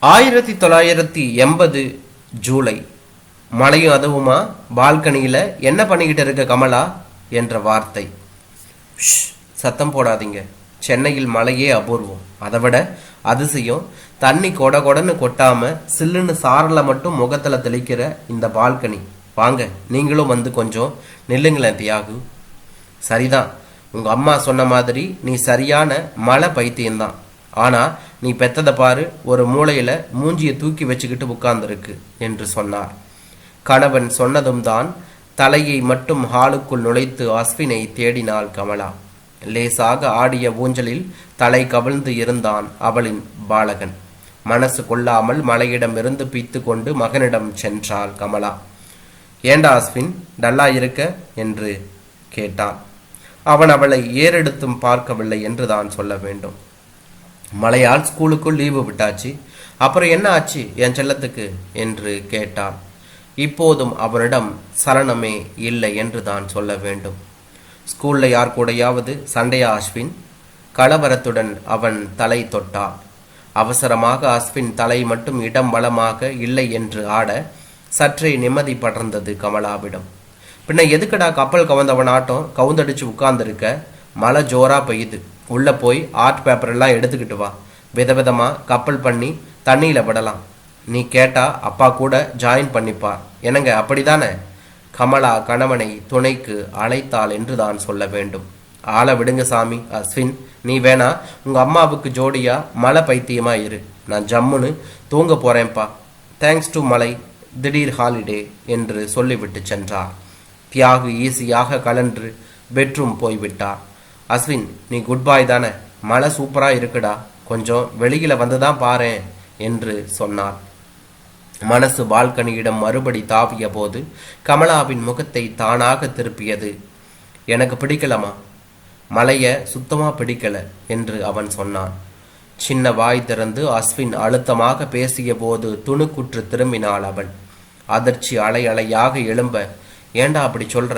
ஆயிரத்தி தொள்ளாயிரத்தி எண்பது ஜூலை. மழையும் அதுவுமா? பால்கனியில் என்ன பண்ணிக்கிட்டு இருக்க கமலா? என்ற வார்த்தை. ஷ், சத்தம் போடாதீங்க. சென்னையில் மழையே அபூர்வம். அதை விட அதிசயம். தண்ணி கொட கொடன்னு கொட்டாம சில்லுன்னு சாரல மட்டும் முகத்துல தெளிக்கிற இந்த பால்கனி. வாங்க நீங்களும் வந்து கொஞ்சம் நில்லுங்களேன் தியாகு. சரிதான். உங்க அம்மா சொன்ன மாதிரி நீ சரியான மலை பைத்தியம்தான். ஆனா நீ பெத்ததை பாரு ஒரு மூலையில மூஞ்சியை தூக்கி வச்சுக்கிட்டு உட்கார்ந்துருக்கு என்று சொன்னார். கணவன் சொன்னதும் தான் தலையை மட்டும் ஹாலுக்குள் நுழைத்து அஸ்வினை தேடினாள் கமலா. லேசாக ஆடிய ஊஞ்சலில் தலை கவிழ்ந்து இருந்தான் அவளின் பாலகன். மனசு கொள்ளாமல் மலையிடமிருந்து பீத்து கொண்டு மகனிடம் சென்றாள் கமலா. ஏண்டா அஸ்வின் டல்லா இருக்க? என்று கேட்டான். அவன் அவளை ஏறெடுத்தும் பார்க்கவில்லை என்று தான் சொல்ல வேண்டும். மழையால் ஸ்கூலுக்குள் லீவு விட்டாச்சு. அப்புறம் என்ன ஆச்சு என் செல்லத்துக்கு? என்று கேட்டான். இப்போதும் அவனிடம் சலனமே இல்லை என்று தான் சொல்ல வேண்டும். ஸ்கூல்ல யார் கூடையாவது சண்டையா அஸ்வின்? கலவரத்துடன் அவன் தலை தொட்டான் அவசரமாக அஸ்வின் தலை மட்டும் இடம் வளமாக இல்லை என்று ஆட சற்றே நிம்மதி படர்ந்தது கமலாவிடம். பின்ன எதுக்குடா கப்பல் கவர்ந்தவன் ஆட்டம் கவுந்தடிச்சு உட்கார்ந்துருக்க? மழை ஜோரா பெய்யுது. உள்ளே போய் ஆர்ட் பேப்பரெல்லாம் எடுத்துக்கிட்டு வா. விதவிதமாக கப்பல் பண்ணி தண்ணியில் விடலாம். நீ கேட்டால் அப்பா கூட ஜாயின் பண்ணிப்பார். என்னங்க அப்படிதானே? கமலா கணவனை துணைக்கு அழைத்தாள் என்று தான் சொல்ல வேண்டும். ஆளை விடுங்க சாமி அஸ்வின். நீ வேணா உங்கள் அம்மாவுக்கு ஜோடியாக மலை பைத்தியமாக இரு. நான் ஜம்முன்னு தூங்க போகிறேன்ப்பா தேங்க்ஸ் டு மலை திடீர் ஹாலிடே என்று சொல்லிவிட்டு சென்றார். தியாகு ஈஸியாக கலன்று பெட்ரூம் போய்விட்டார். அஸ்வின் நீ குட் பாய் தானே. மழை சூப்பராக இருக்குடா. கொஞ்சம் வெளியில் வந்து தான் பாரேன் என்று சொன்னார். மனசு பால்கனியிடம் மறுபடி தாவிய போது கமலாவின் முகத்தை தானாக திருப்பியது. எனக்கு பிடிக்கலமா மலைய சுத்தமாக பிடிக்கல என்று அவன் சொன்னான். சின்ன வாய் திறந்து அஸ்வின் அழுத்தமாக பேசிய போது துணுக்குற்று திரும்பினாள் அவள். அதிர்ச்சி அலை அலையாக எழும்ப ஏண்டா அப்படி சொல்ற?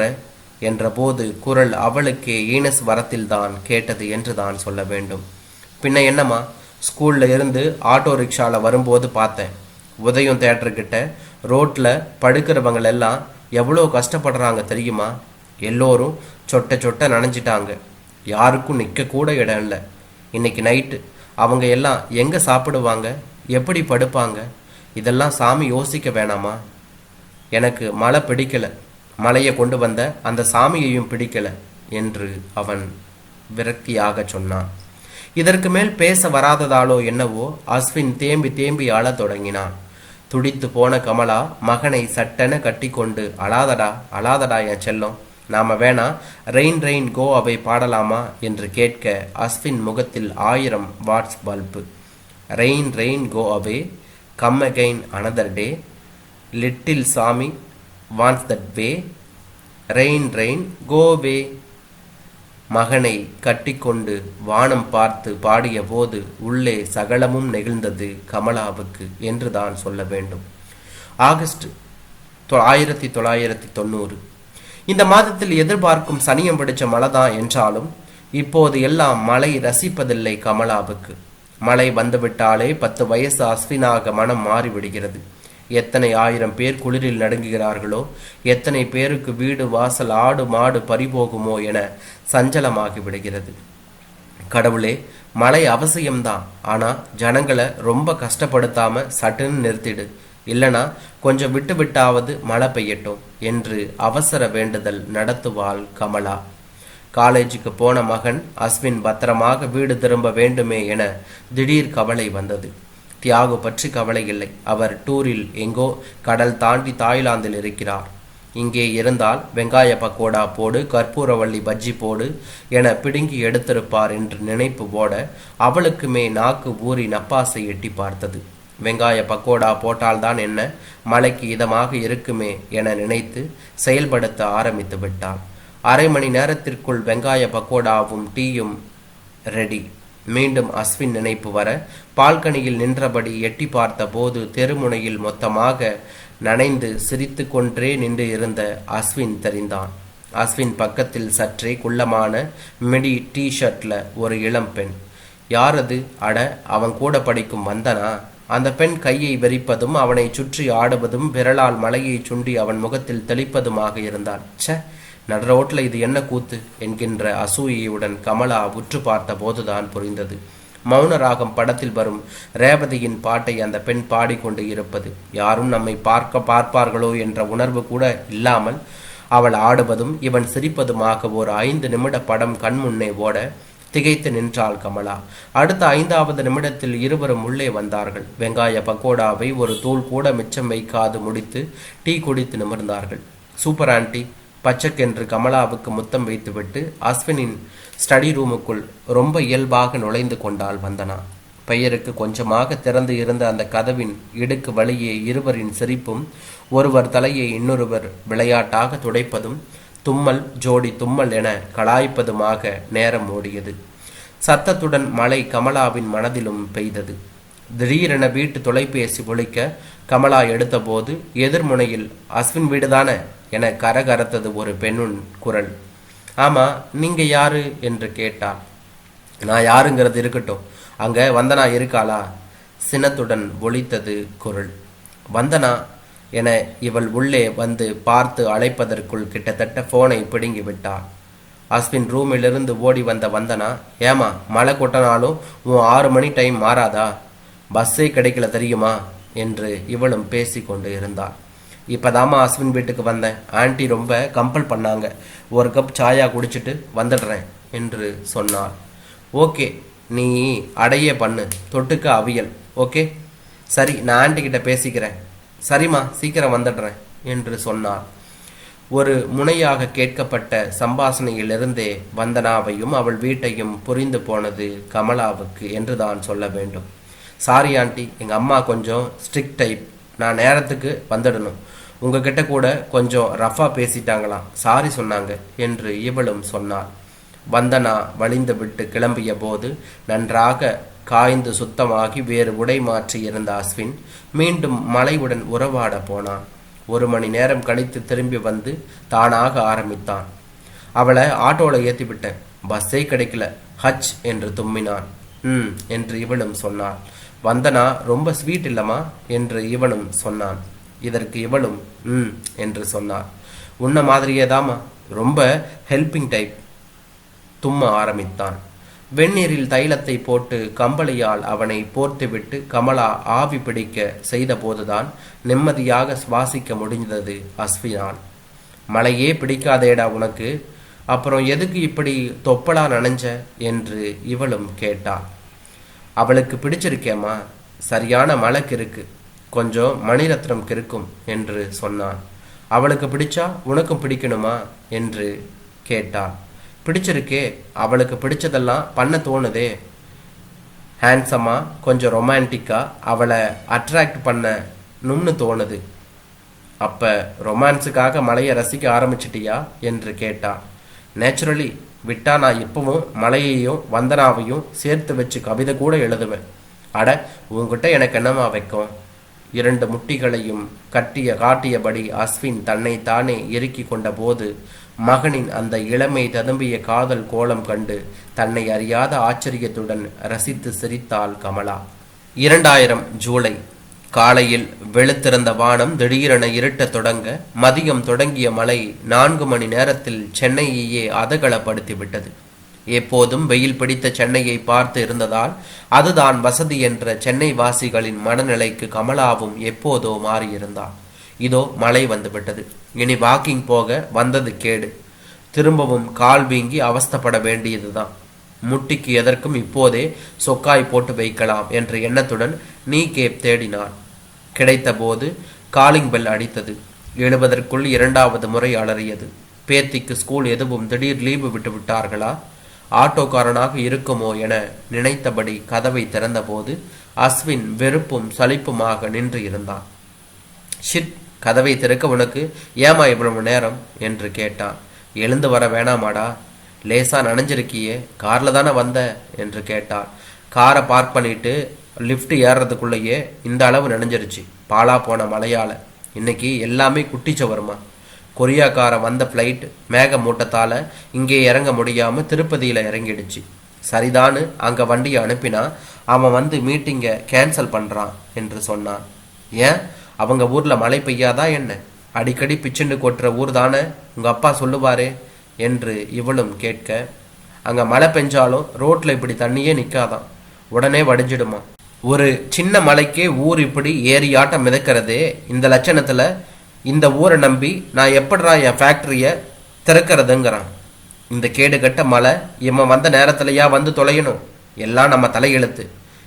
என்றபோது குரல் அவளுக்கே ஈனஸ் வரத்தில்தான் கேட்டது என்று தான் சொல்ல வேண்டும். பின்ன என்னம்மா? ஸ்கூல்ல இருந்து ஆட்டோ ரிக்ஷாவில் வரும்போது பார்த்தேன். உதயம் தேட்டர்கிட்ட ரோட்டில் படுக்கிறவங்க எல்லாம் எவ்வளோ கஷ்டப்படுறாங்க தெரியுமா? எல்லோரும் சொட்ட சொட்ட நனைஞ்சிட்டாங்க. யாருக்கும் நிற்கக்கூட இடம் இல்லை. இன்னைக்கு நைட்டு அவங்க எல்லாம் எங்கே சாப்பிடுவாங்க? எப்படி படுப்பாங்க? இதெல்லாம் சாமி யோசிக்க வேணாமா? எனக்கு மழை பிடிக்கல. மலையை கொண்டு வந்த அந்த சாமியையும் பிடிக்கல என்று அவன் விரக்தியாக சொன்னான். இதற்கு மேல் பேச வராததாலோ என்னவோ அஸ்வின் தேம்பி தேம்பி அழத் தொடங்கினான். துடித்து போன கமலா மகனை சட்டென கட்டிக்கொண்டு அழாதடா அழாதடா என் செல்லம் நாம வேணா ரெயின் ரெயின் கோ அவை பாடலாமா? என்று கேட்க அஸ்வின் முகத்தில் ஆயிரம் watts bulb. Rain rain go away come again another day little Saami wants that way rain rain go way மகனை கட்டிக்கொண்டு வானம் பார்த்து பாடிய போது உள்ளே சகலமும் நெகிழ்ந்தது கமலாவுக்கு என்று தான் சொல்ல வேண்டும். ஆகஸ்ட் தொ- ஆயிரத்தி தொள்ளாயிரத்தி தொண்ணூறு. இந்த மாதத்தில் எதிர்பார்க்கும் சனியம் பிடிச்ச மழை தான் என்றாலும் இப்போது எல்லாம் மழை ரசிப்பதில்லை கமலாவுக்கு. மழை வந்துவிட்டாலே பத்து வயசு அஸ்வினாக மனம் மாறிவிடுகிறது. எத்தனை ஆயிரம் பேர் குளிரில் நடுங்குகிறார்களோ எத்தனை பேருக்கு வீடு வாசல் ஆடு மாடு பறிபோகுமோ என சஞ்சலமாகி விடுகிறது. கடவுளே மழை அவசியம்தான். ஆனால் ஜனங்களை ரொம்ப கஷ்டப்படுத்தாம சட்டுன்னு நிறுத்திடு. இல்லனா கொஞ்சம் விட்டு விட்டாவது மழை பெய்யட்டும் என்று அவசர வேண்டுதல் நடத்துவாள் கமலா. காலேஜுக்கு போன மகன் அஸ்வின் பத்திரமாக வீடு திரும்ப வேண்டுமே என திடீர் கவலை வந்தது. தியாகு பற்றி கவலை இல்லை. அவர் டூரில் எங்கோ கடல் தாண்டி தாய்லாந்தில் இருக்கிறார். இங்கே இருந்தால் வெங்காய பக்கோடா போடு கற்பூரவள்ளி பஜ்ஜி போடு என பிடுங்கி எடுத்திருப்பார் என்று நினைப்பு போட அவளுக்குமே நாக்கு ஊறி நப்பாசை எட்டி பார்த்தது. வெங்காய பக்கோடா போட்டால்தான் என்ன? மழைக்கு இதமாக இருக்குமே என நினைத்து செயல்படுத்த ஆரம்பித்து விட்டாள் அரை மணி நேரத்திற்குள் வெங்காய பக்கோடாவும் டீயும் ரெடி மீண்டும் அஸ்வின் நினைப்பு வர பால்கனியில் நின்றபடி எட்டி பார்த்த போது தெருமுனையில் மொத்தமாக நனைந்து சிரித்து கொன்றே நின்று இருந்த அஸ்வின் தெரிந்தான். அஸ்வின் பக்கத்தில் சற்றே குள்ளமான மிடி டி ஷர்ட்ல ஒரு இளம் பெண். யாரது? அட அவன் கூட படிக்கும் வந்தனா? அந்த பெண் கையை வெறிப்பதும் அவனை சுற்றி ஆடுவதும் விரலால் மலையை சுண்டி அவன் முகத்தில் தெளிப்பதுமாக இருந்தான் ச்சே நடுரோட்டில் இது என்ன கூத்து? என்கின்ற அசூயையுடன் கமலா உற்று பார்த்த போதுதான் புரிந்தது. மௌன ராகம் படத்தில் வரும் ரேவதியின் பாட்டை அந்த பெண் பாடிக்கொண்டு இருப்பது. யாரும் நம்மை பார்க்க பார்ப்பார்களோ என்ற உணர்வு கூட இல்லாமல் அவள் ஆடுவதும் இவன் சிரிப்பதுமாக ஒரு ஐந்து நிமிட படம் கண்முன்னே ஓட திகைத்து நின்றாள் கமலா. அடுத்த ஐந்தாவது நிமிடத்தில் இருவரும் உள்ளே வந்தார்கள். வெங்காய பக்கோடாவை ஒரு தூள் கூட மிச்சம் வைக்காது முடித்து டீ குடித்து நிமிர்ந்தார்கள். சூப்பர் ஆண்டி பச்சக்கென்று கமலாவுக்கு முத்தம் வைத்துவிட்டு அஸ்வினின் ஸ்டடி ரூமுக்குள் ரொம்ப இயல்பாக நுழைந்து கொண்டாள் வந்தனா. பெயருக்கு கொஞ்சமாக திறந்து இருந்த அந்த கதவின் இடுக்கு வழியே இருவரின் சிரிப்பும் ஒருவர் தலையை இன்னொருவர் விளையாட்டாக துடைப்பதும் தும்மல் ஜோடி தும்மல் என கலாய்ப்பதுமாக நேரம் ஓடியது. சத்தத்துடன் மழை கமலாவின் மனதிலும் பெய்தது. திடீரென வீட்டு தொலைபேசி ஒழிக்க கமலா எடுத்தபோது எதிர்முனையில் அஸ்வின் வீடுதானே? என கரகரத்தது ஒரு பெண்ணின் குரல். ஆமா நீங்க யாரு? என்று கேட்டாள். நான் யாருங்கிறது இருக்கட்டும். அங்க வந்தனா இருக்காளா? சினத்துடன் ஒழித்தது குரல். வந்தனா? என இவள் உள்ளே வந்து பார்த்து அழைப்பதற்குள் கிட்டத்தட்ட போனை பிடுங்கி விட்டாள் அஸ்வின் ரூமிலிருந்து ஓடி வந்த வந்தனா? ஏமா மழை கொட்டினாலும் உன் ஆறு மணி டைம் மாறாதா? பஸ்ஸே கிடைக்கல தெரியுமா? என்று இவளும் பேசி கொண்டு இருந்தாள் இப்போதாம்மா அஸ்வின் வீட்டுக்கு வந்தேன். ஆண்டி ரொம்ப கம்பல் பண்ணாங்க. ஒரு கப் சாயா குடிச்சிட்டு வந்துடுறேன் என்று சொன்னாள். ஓகே நீ அடையே பண்ணு. தொட்டுக்க அவியல். ஓகே? சரி நான் ஆன்ட்டி கிட்ட பேசிக்கிறேன். சரிம்மா சீக்கிரம் வந்துடுறேன் என்று சொன்னாள். ஒரு முனையாக கேட்கப்பட்ட சம்பாஷணையிலிருந்தே வந்தனாவையும் அவள் வீட்டையும் புரிந்து போனது கமலாவுக்கு என்று தான் சொல்ல வேண்டும். சாரி ஆண்டி எங்கள் அம்மா கொஞ்சம் ஸ்ட்ரிக்ட் டைப் நான் நேரத்துக்கு வந்துடணும். உங்ககிட்ட கூட கொஞ்சம் ரஃபாக பேசிட்டாங்களாம் சாரி சொன்னாங்க என்று இவளும் சொன்னாள். வந்தனா வழிந்து விட்டு கிளம்பிய போது நன்றாக காய்ந்து சுத்தமாகி வேறு உடை மாற்றி இருந்த அஸ்வின் மீண்டும் மலையுடன் உறவாட போனான். ஒரு மணி நேரம் கழித்து திரும்பி வந்து தானாக ஆரம்பித்தான். அவளை ஆட்டோவில் ஏற்றிவிட்டேன் பஸ்ஸே கிடைக்கல. ஹச் என்று தும்மினான். ம் என்று இவளும் சொன்னாள். வந்தனா ரொம்ப ஸ்வீட் இல்லைம்மா என்று இவனும் சொன்னான். இதற்கு இவளும் ம் என்று சொன்னார். உன்ன மாதிரியே தாமா ரொம்ப ஹெல்பிங் டைப் தும்ம ஆரம்பித்தான். வெந்நீரில் தைலத்தை போட்டு கம்பளியால் அவனை போர்த்துவிட்டு கமலா ஆவி பிடிக்க செய்தபோதுதான் நிம்மதியாக சுவாசிக்க முடிந்தது அஸ்வினால் மழையே பிடிக்காதேடா உனக்கு அப்புறம் எதுக்கு இப்படி தொப்பலா நனைஞ்ச? என்று இவளும் கேட்டாள். அவளுக்கு பிடிச்சிருக்கேம்மா. சரியான மழைக்கு இருக்கு. கொஞ்சம் மணிரத்னம் கிறுக்கும் என்று சொன்னான். அவளுக்கு பிடிச்சா உனக்கும் பிடிக்கணுமா? என்று கேட்டாள். பிடிச்சிருக்கே அவளுக்கு பிடிச்சதெல்லாம் பண்ண தோணுதே. ஹேண்ட்ஸமா கொஞ்சம் ரொமான்டிக்காக அவளை அட்ராக்ட் பண்ணணும்னு தோணுது. அப்போ ரொமான்ஸுக்காக மலையை ரசிக்க ஆரம்பிச்சிட்டியா? என்று கேட்டா நேச்சுரலி விட்டா நான் இப்பவும் மலையையும் வந்தனாவையும் சேர்த்து வச்சு கவிதை கூட எழுதுவேன். அட உங்ககிட்ட எனக்கு என்னமா வைக்கும்? இரண்டு முட்டிகளையும் கட்டிய காட்டியபடி அஸ்வின் தன்னை தானே இறுக்கி கொண்ட போது மகனின் அந்த இளமை ததும்பிய காதல் கோலம் கண்டு தன்னை அறியாத ஆச்சரியத்துடன் ரசித்து சிரித்தாள் கமலா. இரண்டாயிரம் ஜூலை. காலையில் வெளுத்திருந்த வானம் திடீரென இருட்டத் தொடங்க மதியம் தொடங்கிய மழை நான்கு மணி நேரத்தில் சென்னையையே அதகலப்படுத்தி விட்டது எப்போதும் வெயில் பிடித்த சென்னையை பார்த்து இருந்ததால் அதுதான் வசதி என்ற சென்னை வாசிகளின் மனநிலைக்கு கமலாவும் எப்போதோ மாறியிருந்தாள். இதோ மழை வந்துவிட்டது. இனி வாக்கிங் போக வந்தது கேடு. திரும்பவும் கால் வீங்கி அவஸ்தப்பட வேண்டியதுதான். முட்டிக்கு எதற்கும் இப்போதே சொக்காய் போட்டு வைக்கலாம் என்ற எண்ணத்துடன் நீ கேப் தேடினான் கிடைத்தபோது காலிங் பெல் அடித்தது. எழுவதற்குள் இரண்டாவது முறை அலறியது. பேத்திக்கு ஸ்கூல் எதுவும் திடீர் லீவு விட்டு விட்டார்களா? ஆட்டோக்காரனாக இருக்குமோ என நினைத்தபடி கதவை திறந்தபோது அஸ்வின் வெறுப்பும் சலிப்புமாக நின்று இருந்தான். ஷிட் கதவை திறக்க உனக்கு ஏமா இவ்வளவு நேரம்? என்று கேட்டான். எழுந்து வர வேணாமாடா. லேசா நனைஞ்சிருக்கியே. கார்ல தானே வந்த? என்று கேட்டான். காரை பார்க் பண்ணிட்டு லிஃப்ட் ஏறுறதுக்குள்ளேயே இந்த அளவு நனைஞ்சிருச்சு. பாலா போன மலையால் இன்னைக்கு எல்லாமே குட்டிச்சவருமா கொரியாக்காரன் வந்த ஃப்ளைட் மேக மூட்டத்தால் இங்கே இறங்க முடியாமல் திருப்பதியில் இறங்கிடுச்சு. சரிதான்னு அங்கே வண்டியை அனுப்பினா அவன் வந்து மீட்டிங்கை கேன்சல் பண்ணுறான் என்று சொன்னான். ஏன்? அவங்க ஊரில் மழை பெய்யாதா என்ன? அடிக்கடி பிச்சுண்டு கொட்டுற ஊர் தானே? உங்கள் அப்பா சொல்லுவாரே என்று இவளும் கேட்க அங்கே மழை பெஞ்சாலும் ரோட்டில் இப்படி தண்ணியே நிற்காதான் உடனே வடிஞ்சிடுமா? ஒரு சின்ன மலைக்கே ஊர் இப்படி ஏறியாட்டம் மிதக்கிறதே இந்த லட்சணத்தில் இந்த ஊரை நம்பி நான் எப்படிடா என் ஃபேக்ட்ரியை திறக்கிறதுங்கிறான். இந்த கேடுகட்ட மலை இவன் வந்த நேரத்துலையா வந்து தொலையணும்? எல்லாம் நம்ம தலையெழுத்து.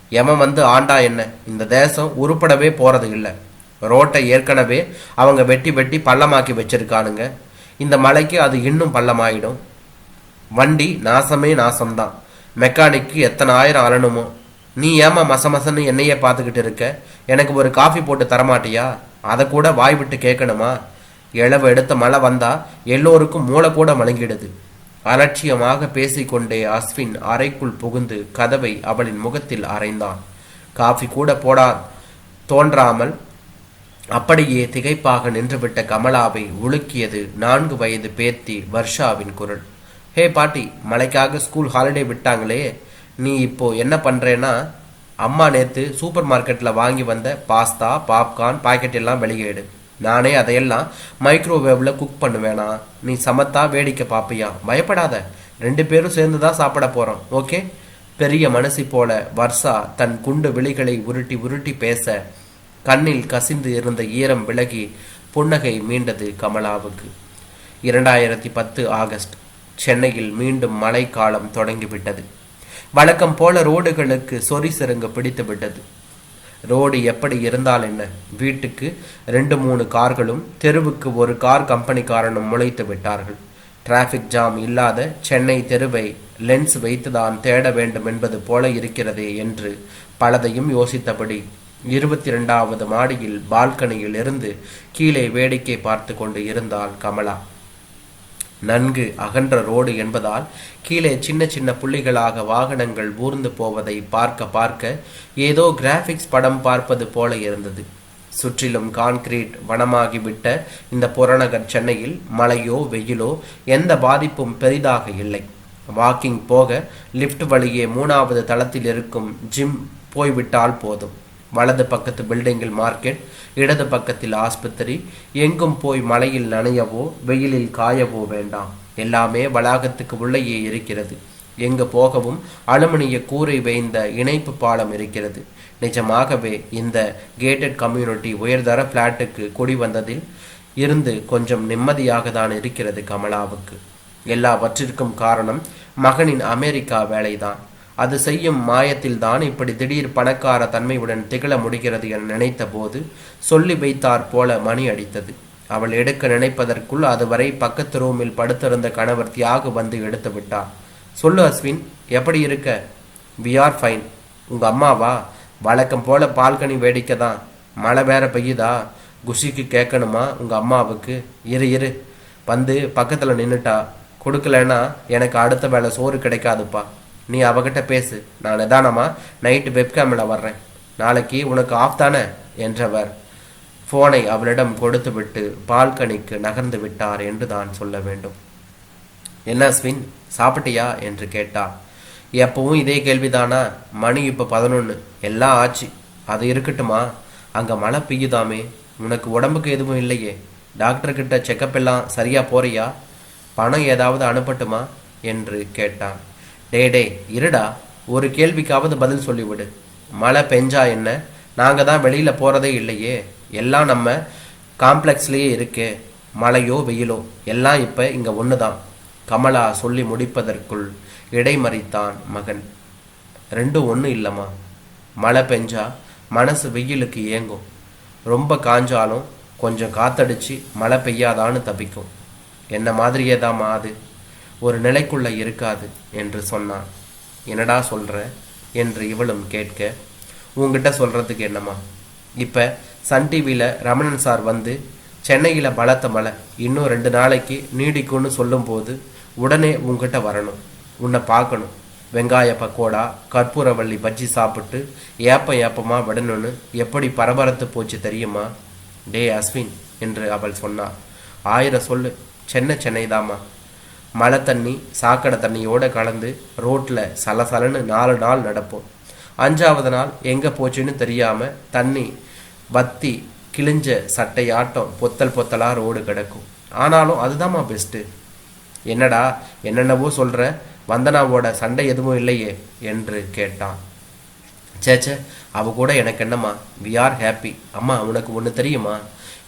எவன் வந்து ஆண்டா என்ன? இந்த தேசம் உருப்படவே போகிறது இல்லை. ரோட்டை ஏற்கனவே அவங்க வெட்டி வெட்டி பள்ளமாக்கி வச்சிருக்கானுங்க. இந்த மலைக்கு அது இன்னும் பள்ளமாயிடும். வண்டி நாசமே நாசம்தான். மெக்கானிக்கு எத்தனை ஆயிரம் அலணுமோ? நீ ஏமா மச மசன்னு என்னையே பார்த்துக்கிட்டு இருக்க? எனக்கு ஒரு காஃபி போட்டு தரமாட்டியா? அதை கூட வாய் விட்டு கேட்கணுமா? இளவு எடுத்த மழை வந்தா எல்லோருக்கும் மூளை கூட மலங்கிடுது. அலட்சியமாக பேசிக்கொண்டே அஸ்வின் அறைக்குள் புகுந்து கதவை அவளின் முகத்தில் அரைந்தான் காஃபி கூட போடா தோன்றாமல் அப்படியே திகைப்பாக நின்றுவிட்ட கமலாவை உலுக்கியது நான்கு வயது பேத்தி வர்ஷாவின் குரல். ஹே பாட்டி மழைக்காக ஸ்கூல் ஹாலிடே விட்டாங்களே? நீ இப்போ என்ன பண்ணுறேன்னா அம்மா நேற்று சூப்பர் மார்க்கெட்டில் வாங்கி வந்த பாஸ்தா பாப்கார்ன் பாக்கெட் எல்லாம் வெளியேடு நானே அதையெல்லாம் மைக்ரோவேவில் குக் பண்ணுவேனா? நீ சமத்தா வேடிக்கை பார்ப்பியா பயப்படாத. ரெண்டு பேரும் சேர்ந்து தான் சாப்பிட போகிறோம் ஓகே? பெரிய மனசி போல வர்ஷா தன் குண்டு விழிகளை உருட்டி உருட்டி பேச கண்ணில் கசிந்து இருந்த ஈரம் விலகி புன்னகை மீண்டது கமலாவுக்கு. இரண்டாயிரத்தி பத்து ஆகஸ்ட் சென்னையில் மீண்டும் மழைக்காலம் தொடங்கிவிட்டது. வழக்கம் போல ரோடுகளுக்கு சொறி சிறங்கு பிடித்து விட்டது ரோடு எப்படி இருந்தால் என்ன? வீட்டுக்கு ரெண்டு மூணு கார்களும் தெருவுக்கு ஒரு கார் கம்பெனிக்காரனும் முளைத்து விட்டார்கள். டிராஃபிக் ஜாம் இல்லாத சென்னை தெருவை லென்ஸ் வைத்துதான் தேட வேண்டும் என்பது போல இருக்கிறதே என்று பலதையும் யோசித்தபடி இருபத்தி ரெண்டாவது மாடியில் பால்கனியில் இருந்து கீழே வேடிக்கை பார்த்து கொண்டு இருந்தாள் கமலா. நன்கு அகன்ற ரோடு என்பதால் கீழே சின்ன சின்ன புள்ளிகளாக வாகனங்கள் ஊர்ந்து போவதை பார்க்க பார்க்க ஏதோ கிராஃபிக்ஸ் படம் பார்ப்பது போல இருந்தது. சுற்றிலும் கான்கிரீட் வனமாகிவிட்ட இந்த புறநகர் சென்னையில் மழையோ வெயிலோ எந்த பாதிப்பும் பெரிதாக இல்லை. வாக்கிங் போக லிஃப்ட் வழியே மூணாவது தளத்தில் இருக்கும் ஜிம் போய்விட்டால் போதும். வலது பக்கத்து பில்டிங்கில் மார்க்கெட் இடது பக்கத்தில் ஆஸ்பத்திரி எங்கும் போய் மழையில் நனையவோ வெயிலில் காயவோ வேண்டாம். எல்லாமே வளாகத்துக்கு உள்ளேயே இருக்கிறது. எங்கு போகவும் அலுமினிய கூரை வேய்ந்த இணைப்பு பாலம் இருக்கிறது. நிஜமாகவே இந்த கேட்டட் கம்யூனிட்டி உயர்தர பிளாட்டுக்கு குடி வந்ததில் இருந்து கொஞ்சம் நிம்மதியாக தான் இருக்கிறது கமலாவுக்கு. எல்லாவற்றிற்கும் காரணம் மகனின் அமெரிக்கா வேலைதான். அது செய்யும் மாயத்தில் தான் இப்படி திடீர் பணக்கார தன்மையுடன் திகழ முடிகிறது என நினைத்த போது சொல்லி வைத்தாற் போல மணி அடித்தது. அவள் எடுக்க நினைப்பதற்குள் அதுவரை பக்கத்து ரூமில் படுத்திருந்த கணவர் தியாகு வந்து எடுத்து விட்டார். சொல்லு அஸ்வின் எப்படி இருக்க? வி ஆர் ஃபைன் உங்க அம்மாவா? வழக்கம் போல பால்கனி வேடிக்கை தான். மழை வேற பெய்யுதா? குஷிக்கு கேட்கணுமா உங்க அம்மாவுக்கு? இரு இரு. வந்து பக்கத்துல நின்னுட்டா. கொடுக்கலன்னா எனக்கு அடுத்த வேலை சோறு கிடைக்காதுப்பா. நீ அவகிட்ட பேசு. நான் நிதானமா நைட்டு வெப்கேமில் வர்றேன். நாளைக்கு உனக்கு ஆஃப் தானே? என்றவர். போனை அவளிடம் கொடுத்துவிட்டு பால்கனிக்கு நகர்ந்து விட்டார் என்று தான் சொல்ல வேண்டும். என்ன ஸ்வின்? சாப்பிட்டியா? என்று கேட்டா எப்பவும் இதே கேள்விதானா? மணி இப்போ பதினொன்று எல்லாம் ஆச்சு. அது இருக்கட்டுமா? அங்கே மழை பெய்யுதாமே? உனக்கு உடம்புக்கு எதுவும் இல்லையே? டாக்டர்கிட்ட செக்கப் எல்லாம் சரியாக போறியா? பணம் ஏதாவது அனுப்பட்டுமா? என்று கேட்டான் டே டே இருடா. ஒரு கேள்விக்காவது பதில் சொல்லிவிடு. மழை பெஞ்சா என்ன? நாங்கள் தான் வெளியில் போகிறதே இல்லையே. எல்லாம் நம்ம காம்ப்ளெக்ஸ்லேயே இருக்கே. மழையோ வெயிலோ எல்லாம் இப்போ இங்கே ஒன்று தான் கமலா சொல்லி முடிப்பதற்குள் இடைமறித்தான் மகன். ரெண்டும் ஒன்று இல்லைம்மா. மழை பெஞ்சா மனசு வெயிலுக்கு ஏங்கும். ரொம்ப காஞ்சாலும் கொஞ்சம் காத்தடிச்சு மழை பெய்யாதான்னு தப்பிக்கும். என்ன மாதிரியே தான் அது? ஒரு நிலைக்குள்ளே இருக்காது என்று சொன்னான். என்னடா சொல்கிற என்று இவளும் கேட்க உங்ககிட்ட சொல்கிறதுக்கு என்னம்மா? இப்போ சன் டிவியில் ரமணன் சார் வந்து சென்னையில் பலத்த மழை. இன்னும் ரெண்டு நாளைக்கு நீடிக்கும்னு சொல்லும்போது உடனே உங்ககிட்ட வரணும். உன்னை பார்க்கணும். வெங்காய பக்கோடா கற்பூரவள்ளி பஜ்ஜி சாப்பிட்டு ஏப்ப ஏப்பமாக விடணும்னு எப்படி பரபரத்து போச்சு தெரியுமா? டே அஸ்வின் என்று அவள் சொன்னாள் ஆயிரம் சொல்லு. சென்னை சென்னை தாம்மா மழை தண்ணி சாக்கடை தண்ணியோட கலந்து ரோட்டில் சலசலன்னு நாலு நாள் நடப்போம். அஞ்சாவது நாள் எங்கே போச்சுன்னு தெரியாமல் தண்ணி வத்தி கிழிஞ்ச சட்டையாட்டம் பொத்தல் பொத்தலாக ரோடு கிடக்கும். ஆனாலும் அதுதாம்மா பெஸ்ட்டு என்னடா என்னென்னவோ சொல்கிற வந்தனாவோட சண்டை எதுவும் இல்லையே என்று கேட்டான். சேச்சே அவ கூட எனக்கு என்னம்மா வி ஆர் ஹாப்பி அம்மா உனக்கு ஒன்று தெரியுமா?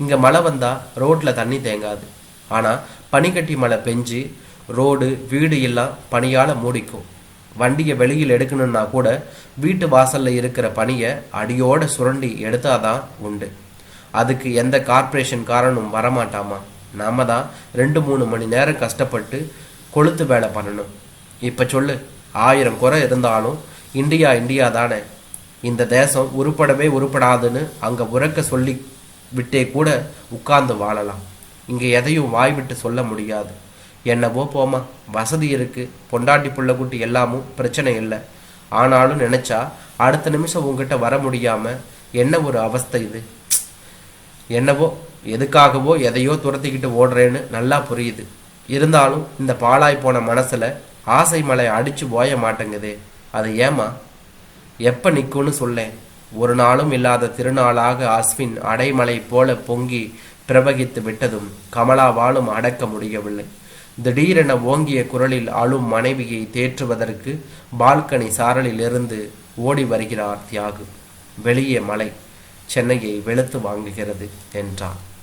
இங்கே மழை வந்தால் ரோட்டில் தண்ணி தேங்காது. ஆனால் பனிக்கட்டி மழை பெஞ்சு ரோடு வீடு எல்லாம் பனியால் மூடிக்கும். வண்டியை வெளியில் எடுக்கணும்னா கூட வீட்டு வாசலில் இருக்கிற பனியை அடியோடு சுரண்டி எடுத்தாதான் உண்டு. அதுக்கு எந்த கார்ப்பரேஷன் காரனும் வரமாட்டாமா? நாம தான் ரெண்டு மூணு மணி நேரம் கஷ்டப்பட்டு கொளுத்து வேலை பண்ணணும். இப்போ சொல்லு ஆயிரம் குறை இருந்தாலும் இந்தியா இந்தியா தானே. இந்த தேசம் உருப்படவே உருப்படாதுன்னு அங்கே உறக்க சொல்லி விட்டே கூட உட்கார்ந்து வாழலாம். இங்கே எதையும் வாய் விட்டு சொல்ல முடியாது. என்னவோ போமா வசதி இருக்கு. பொண்டாட்டி புள்ளக்குட்டி எல்லாமும் பிரச்சனை இல்லை. ஆனாலும் நினைச்சா அடுத்த நிமிஷம் உங்ககிட்ட வர முடியாம என்ன ஒரு அவஸ்தை இது? என்னவோ எதுக்காகவோ எதையோ துரத்திக்கிட்டு ஓடுறேன்னு நல்லா புரியுது. இருந்தாலும் இந்த பாழாய் போன மனசுல ஆசை மலை அடிச்சு ஓய மாட்டேங்குதே. அது ஏமா எப்ப நிற்கும்னு சொல்லேன். ஒரு நாளும் இல்லாத திருநாளாக அஸ்வின் அடைமலை போல பொங்கி பிரவகித்து விட்டதும் கமலாவாலும் அடக்க முடியவில்லை. திடீரென ஓங்கிய குரலில் அழும் மனைவியை தேற்றுவதற்கு பால்கனி சாரலிலிருந்து ஓடி வருகிறார் தியாகு. வெளியே மலை. சென்னையை வெளுத்து வாங்குகிறது என்றான்.